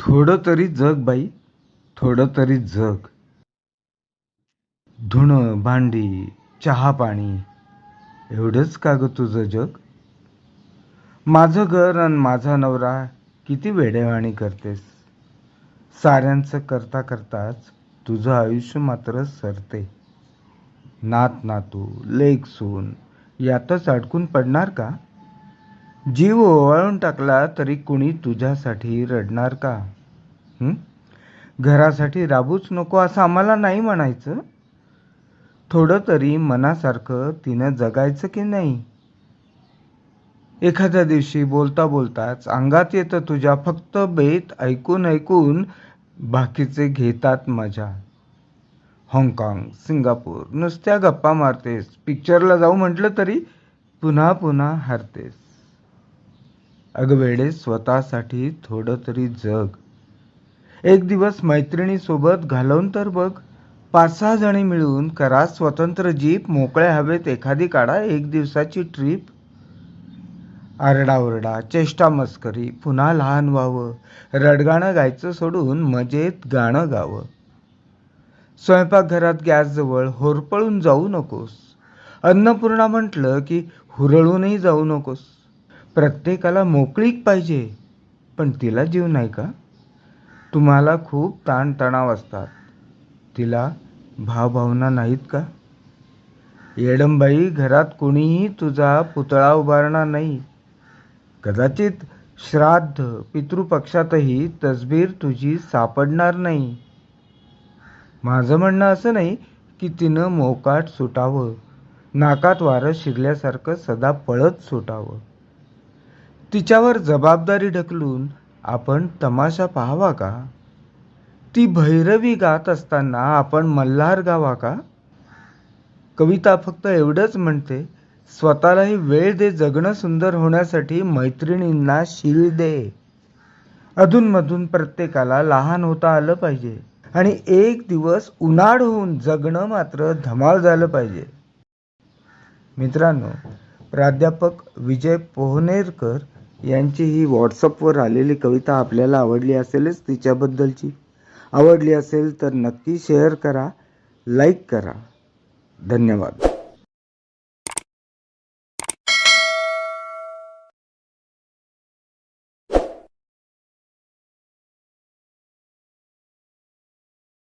थोडं तरी जग बाई थोडं तरी जग. धुणं भांडी चहा पाणी एवढंच का ग तुझं जग? माझं घर आणि माझा नवरा किती वेडेवाणी करतेस? साऱ्यांचं करता करताच तुझं आयुष्य मात्र सरते. नात नातू लेख सून यातच अडकून पडणार का? जीव ओवाळून टाकला तरी कुणी तुझ्यासाठी रडणार का? घरासाठी राबूच नको असं आम्हाला नाही म्हणायचं? थोडं तरी मनासारखं तिनं जगायचं की नाही? एखाद्या दिवशी बोलता बोलताच अंगात येतं तुझ्या फक्त बेत ऐकून ऐकून बाकीचे घेतात मजा. हाँगकाँग सिंगापूर नुसत्या गप्पा मारतेस. पिक्चरला जाऊ म्हटलं तरी पुन्हा पुन्हा हरतेस. अगं स्वतःसाठी थोडं तरी जग. एक दिवस मैत्रिणीसोबत घालवून तर बघ पाच सहा जणी मिळून करा स्वतंत्र जीप मोकळ्या हवेत एखादी काढा एक दिवसाची ट्रिप. आरडाओरडा चेष्टा मस्करी पुन्हा लहान व्हावं रडगाणं गायचं सोडून मजेत गाणं गावं. स्वयंपाकघरात गॅसजवळ होरपळून जाऊ नकोस. अन्नपूर्णा म्हटलं की हुरळूनही जाऊ नकोस. प्रत्येकाला मोकळीक पाहिजे. पण तिला जीव नाही का? तुम्हाला खूप ताणतणाव असतात. तिला भावभावना नाहीत का? येडमबाई घरात कोणीही तुझा पुतळा उभारणार नाही. कदाचित श्राद्ध पितृपक्षातही तसबीर तुझी सापडणार नाही. माझं म्हणणं असं नाही की तिनं मोकाट सुटावं. नाकात वारं शिरल्यासारखं सदा पळत सुटावं. तिच्यावर जबाबदारी ढकलून आपण तमाशा पाहावा का? ती भैरवी गात असताना आपण मल्हार गावा का? कविता फक्त एवढंच म्हणते स्वतःलाही वेळ दे जगणं सुंदर होण्यासाठी मैत्रिणींना शील दे. अधूनमधून प्रत्येकाला लहान होता आलं पाहिजे आणि एक दिवस उन्हाळ होऊन जगणं मात्र धमाल झालं पाहिजे. मित्रांनो प्राध्यापक विजय पोहनेरकर यांची ही व्हॉट्सअपवर आलेली कविता आपल्याला आवडली असेलच तिच्याबद्दलची. आवडली असेल तर नक्की शेअर करा लाईक करा. धन्यवाद.